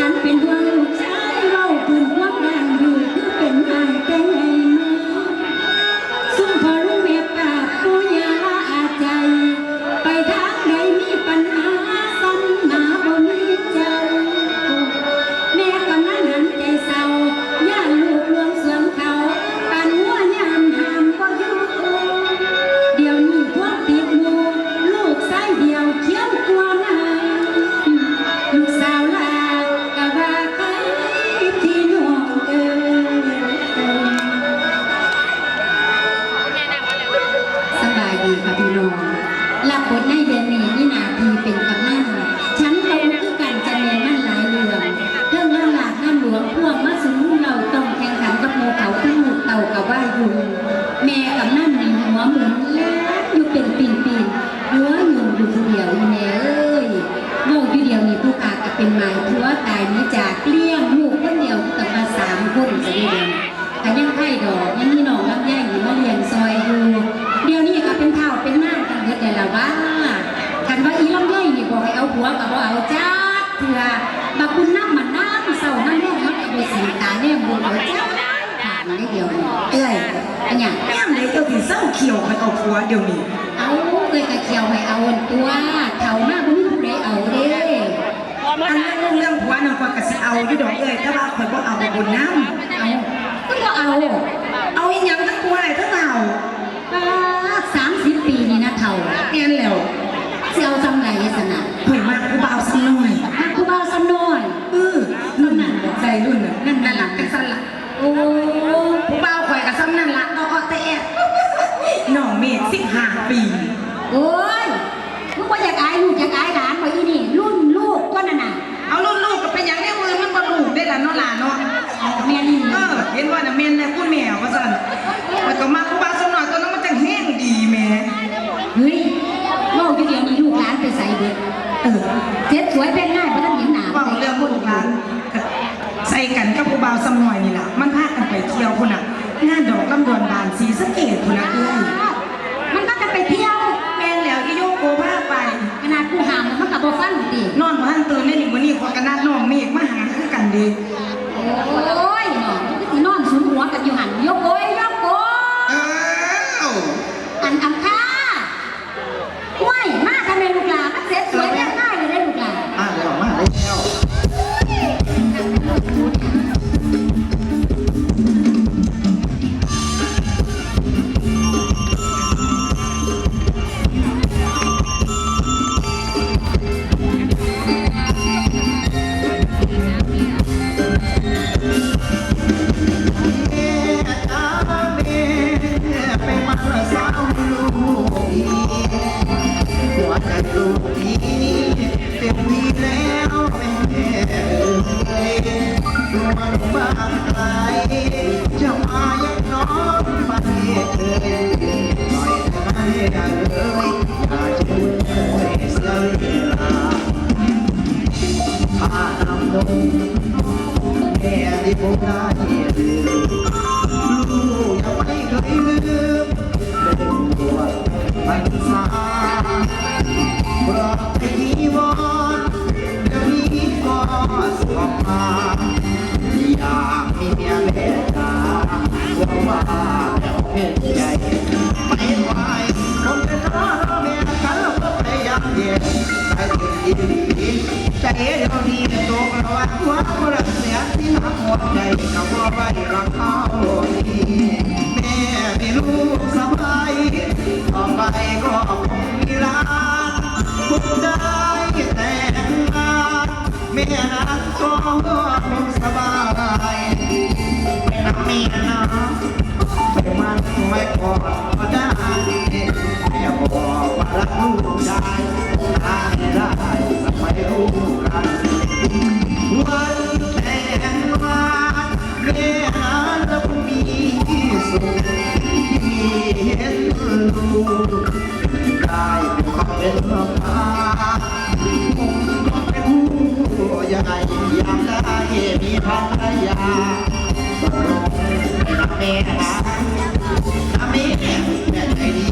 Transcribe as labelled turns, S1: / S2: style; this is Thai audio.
S1: can't pin to หัวก็เอาจ้าเถื่อมาคุณน้ำมันน้ำเศร้าน้ำแม่มันก็ไปสีตาเนี่ยบุญเอาจ้าผ่านได้เดียวนี่
S2: เอ้ย
S1: อันเนี้ย
S2: แง่มเลยเจ้าที่เศร้าเขียวไปเอาผัวเดี๋ยวนี้
S1: เอาเคยกระเขียวให้เอาตัวเท่ามากบ่มีผู้ใดเอาเด้
S2: อันนั้นเรื่องเรื่องผัวนั่นกว่ากะสิเอาอยู่ดอกเอ้ยแต่ว่าข่อยบ่เอาไปบนน้
S1: เอาก็บ่เอา นั้น
S2: บอกใจรุ่นน่ะนั่นนั่นล่ะจังซั่นล่ะ
S1: โอ้
S2: ผู้บ่าวข่อยก็ซ้ำนั่นล่ะเอาเอาแต่แอบน้องเมฆ15ปี
S1: โอ้ยมึงว่าอยากอายลูกอยากอายหลานไว้อีนี่รุ่นลูกก็นั่นน่ะ
S2: เอารุ่นลูกก็เป็นหยังในมือมันบ่ลูกได้ล่ะเนาะล่ะเนาะ
S1: เอาแม่นี่
S2: เออเห็นว่าน่ะแม่นแล้วคุณแม่ว่าซั่นข่อยก็มาผู้บ่าวสักหน่อยตอนนั้นมันจังแห้งดีแหม่
S1: เฮ้ยเล่าอยู่เดียวนี้ลูกหลานไปใส่เบิด
S2: เออ
S1: เจ็ดสวยเป็นง่ายเพราะท่านเห็นหนา
S2: เว่าเรื่องบุญร้าน ใส่กันกับผู้บ่าวสำหน่อยนี่ล่ะมันพากันไปเที่ยวพุ่นน่ะงานดอกลำดวนบานสี
S3: ผมได้ลืมลูกยังไม่เคยลืมเป็นตัวพันษาเพราะที่วอนเดี๋ยวนี้ก็สอบมาอยากมีเมียแม่ตาว่าว่าแล้วเห็นใจไม่ไหวผมจะรอแม่กันแล้วก็พยายามเย็นใจดีดี ใจเดี๋ยวนี้ตกระวังว่ารักเสียที่หักหมดใจกับว่าไว้รักเขาดีแม่มีลูกสบายต่อไปก็คงมีหลานคุณได้แต่งงานแม่นั้นก็คงสบายเป็นนักมีนะไปมันไว้ เป็นควาเป็นพ่อพาผมก็เป็นผู้ใหญ่อยากได้มีภรรยาตกลงให้รักแม่นะถ้าแม่แม่ใจดี